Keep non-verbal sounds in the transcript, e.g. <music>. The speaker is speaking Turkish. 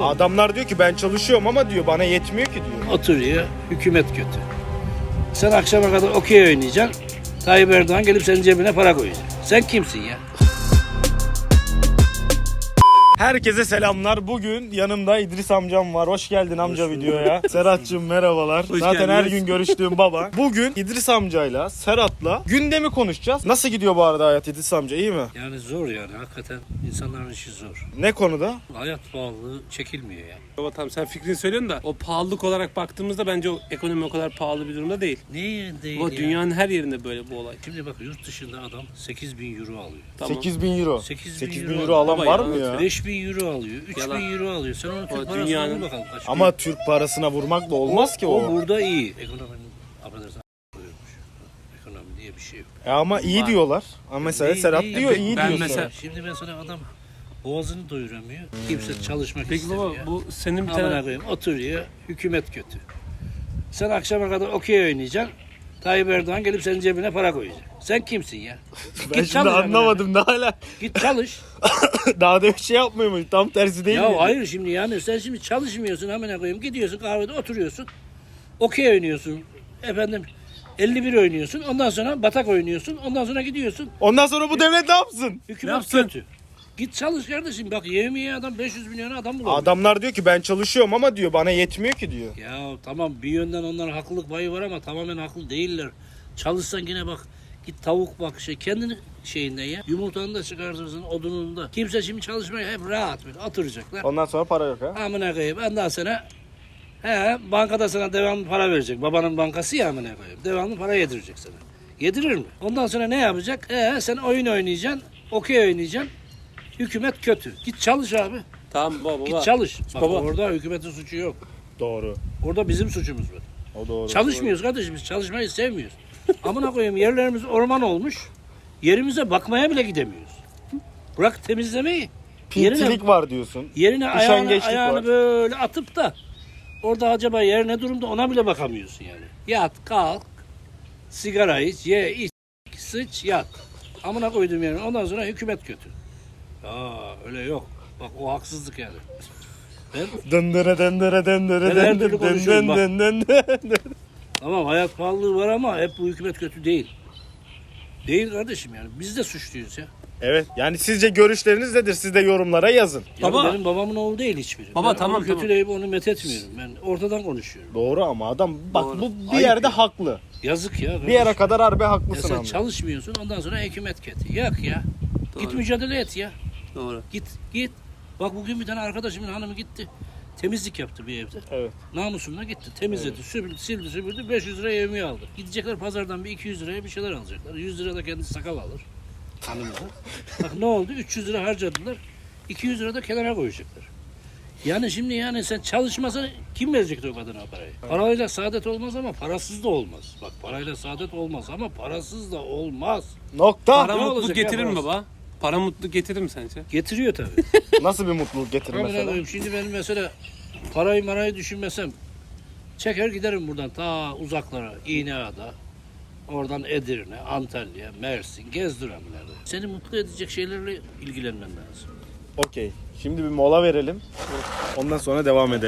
Adamlar diyor ki ben çalışıyorum ama diyor bana yetmiyor ki diyor. Oturuyor, hükümet kötü. Sen akşama kadar okey oynayacaksın. Tayyip Erdoğan gelip senin cebine para koyacak. Sen kimsin ya? Herkese selamlar. Bugün yanımda İdris amcam var. Hoş geldin amca videoya. <laughs> Serhat'cığım merhabalar. Hoş Zaten her geldiniz. gün görüştüğüm baba. <laughs> Bugün İdris amcayla, Serhat'la gündemi konuşacağız. Nasıl gidiyor bu arada hayat İdris amca iyi mi? Yani zor yani hakikaten insanların işi zor. Ne konuda? Hayat pahalılığı çekilmiyor ya. Baba tamam sen fikrini söylüyorsun da o pahalılık olarak baktığımızda bence o ekonomi o kadar pahalı bir durumda değil. Niye değil Ama ya? dünyanın her yerinde böyle bu olay. Şimdi bak yurt dışında adam 8 bin euro alıyor. Tamam. 8000 euro. 8.000 8000 euro euro alan Baba var mı ya? söylüyor. 5 bin euro alıyor, 3 Yalan. bin euro alıyor. Sen onu Türk parasına dünyanın- vur bakalım kaç Ama Türk parasına vurmakla olmaz ki o. O burada iyi. Ekonominin affedersin koyulmuş. Ekonomi diye bir şey yok. E ama iyi Var. diyorlar. Ama mesela Değil, Serhat değil. diyor Ben- iyi ben diyor mesela- Serhat. Şimdi ben sana adam boğazını doyuramıyor. Kimse çalışmak Peki istemiyor. baba bu senin bir Amına tane koyayım oturuyor. Hükümet kötü. Sen akşama kadar okey oynayacaksın. Tayyip Erdoğan gelip senin cebine para koyacak. Sen kimsin ya? Ben şimdi çalış amına anlamadım daha hala. Git çalış. <laughs> Daha da bir şey yapmıyor mu? Tam tersi değil mi? ya hayır şimdi yani sen şimdi çalışmıyorsun amına koyayım. Gidiyorsun kahvede oturuyorsun. Okey oynuyorsun. Efendim 51 oynuyorsun. Ondan sonra batak oynuyorsun. Ondan sonra gidiyorsun. Ondan sonra bu devlet ne yapsın? Hükümet yapsın? kötü. Git çalış kardeşim. Bak yemeğe adam 500 milyon adam bulamıyor. Adamlar diyor ki ben çalışıyorum ama diyor bana yetmiyor ki diyor. Ya tamam bir yönden onların haklılık payı var ama tamamen haklı değiller. Çalışsan yine bak git tavuk bak şey kendini şeyinden ya. Yumurtanı da çıkartırsın odununu da. Kimse şimdi çalışmaya hep rahat böyle oturacaklar. Ondan sonra para yok ha. Amına koyayım ondan sonra he bankada sana devamlı para verecek. Babanın bankası ya amına koyayım. Devamlı para yedirecek sana. Yedirir mi? Ondan sonra ne yapacak? He sen oyun oynayacaksın. Okey oynayacaksın. Hükümet kötü. Git çalış abi. tamam baba. Git çalış. Bak Baba. orada hükümetin suçu yok. Doğru. Orada bizim suçumuz var. O doğru. Çalışmıyoruz kardeşim biz çalışmayı sevmiyoruz. Amına koyayım yerlerimiz orman olmuş. Yerimize bakmaya bile gidemiyoruz. Bırak temizlemeyi. Yerine, Pintilik var diyorsun. yerine ayağını, ayağını var. böyle atıp da orada acaba yer ne durumda ona bile bakamıyorsun yani. Yat kalk sigara iç ye iç sıç yat. Amına koydum yani ondan sonra hükümet kötü. Aa öyle yok. Bak o haksızlık yani. Ben Dındırı dındırı dındırı Ben her dındırı türlü Tamam hayat pahalılığı var ama hep bu hükümet kötü değil. Değil kardeşim yani. Biz de suçluyuz ya. Evet yani sizce görüşleriniz nedir? Siz de yorumlara yazın. Ya Baba. benim babamın oğlu değil hiçbiri. Baba, ben tamam, onu kötüleyip onu methetmiyorum. Ben ortadan konuşuyorum. Doğru ama adam bak Doğru. bu bir Ayıp yerde ya. haklı. Yazık ya. Bir kardeşim. yere kadar harbi Ya haklısın sen amca. çalışmıyorsun ondan sonra hükümet kötü. Yak ya. Git Doğru. mücadele et ya. Doğru. Git git. Bak bugün bir tane arkadaşımın hanımı gitti. Temizlik yaptı bir evde. Evet. Namusumla gitti. Temizledi, süpürdü, sildi, süpürdü. 500 lira yemeği aldı. Gidecekler pazardan bir 200 liraya bir şeyler alacaklar. 100 lira da kendi sakal alır. Hanımıza. Bak ne oldu? 300 lira harcadılar. 200 lira da kenara koyacaklar. Yani şimdi yani sen çalışmasan kim verecekti o kadına parayı? Parayla saadet olmaz ama parasız da olmaz. Bak parayla saadet olmaz ama parasız da olmaz. Nokta. Para mutluluk getirir mi baba? Para mutluluk getirir mi sence? Getiriyor tabii. <laughs> Nasıl bir mutluluk getirir mesela? koyayım, Şimdi ben mesela parayı marayı düşünmesem çeker giderim buradan ta uzaklara İğneada oradan Edirne, Antalya, Mersin gezdirem nerede. Seni mutlu edecek şeylerle ilgilenmen lazım. Okey. Şimdi bir mola verelim. Ondan sonra devam edelim.